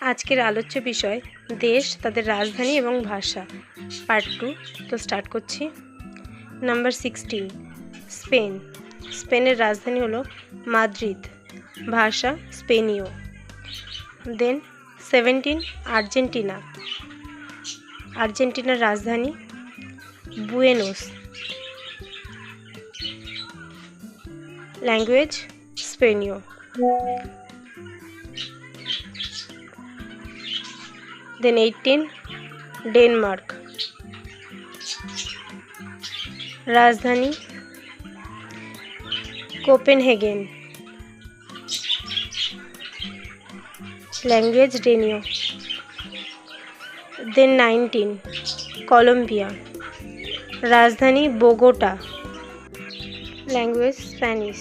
আজকের আলোচ্য বিষয়, দেশ, তাদের রাজধানী এবং ভাষা পার্ট টু তো স্টার্ট করছি। নাম্বার সিক্সটিন স্পেন স্পেনের রাজধানী হলো মাদ্রিদ। ভাষা স্পেনীয়। Then seventeen Argentina. আর্জেন্টিনার রাজধানী বুয়েনোস। ল্যাঙ্গুয়েজ স্পেনীয় দেন এইটিন ডেনমার্ক রাজধানী কোপেনহেগেন ল্যাঙ্গুয়েজ ডেনীয় দেন নাইনটিন কলম্বিয়া রাজধানী Bogota language Spanish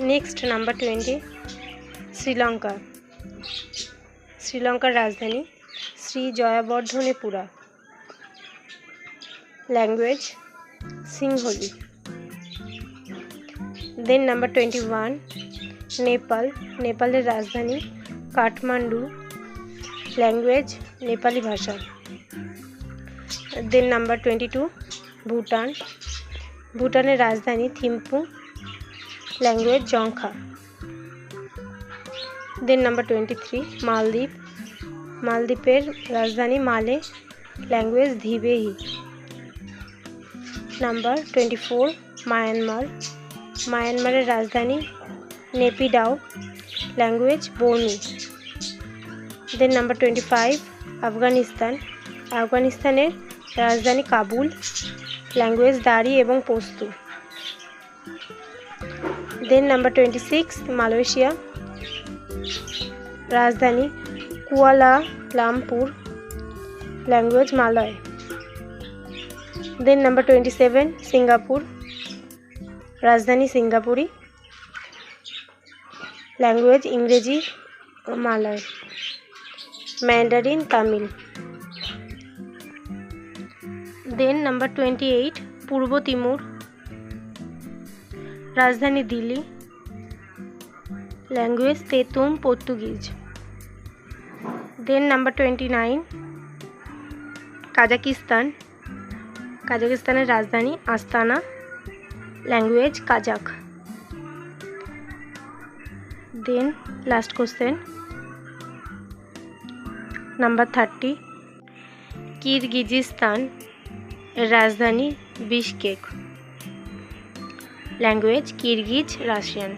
next number twenty Sri Lanka শ্রীলঙ্কার রাজধানী Sri Jayawardenepura language Sinhali then number twenty one Nepal নেপালের রাজধানী কাঠমান্ডু ল্যাঙ্গুয়েজ নেপালি ভাষা. Then number twenty two Bhutan. ভুটানের রাজধানী Thimphu, language জংখা। Then number twenty three Maldives. মালদ্বীপের রাজধানী Male, language Dhivehi. Number twenty four Myanmar. মায়ানমারের রাজধানী Naypyidaw, language Barmi then number twenty five Afghanistan. আফগানিস্তানের রাজধানী কাবুল ল্যাঙ্গুয়েজ দাড়ি এবং Pashto. Then number twenty six Malaysia. রাজধানী Kuala Lumpur language Malay. Then number twenty seven Singapore. রাজধানী সিঙ্গাপুরি। ল্যাঙ্গুয়েজ ইংরেজি, Malay. Mandarin Tamil. Then number twenty eight, পূর্ব Timor, রাজধানী Delhi, language Tetum, Portuguese. Then number twenty nine, Kazakhstan, কাজাকিস্তানের রাজধানী Astana, language Kazakh then last question number thirty, Kyrgyzstan রাজধানী Bishkek. Language Kyrgyz Russian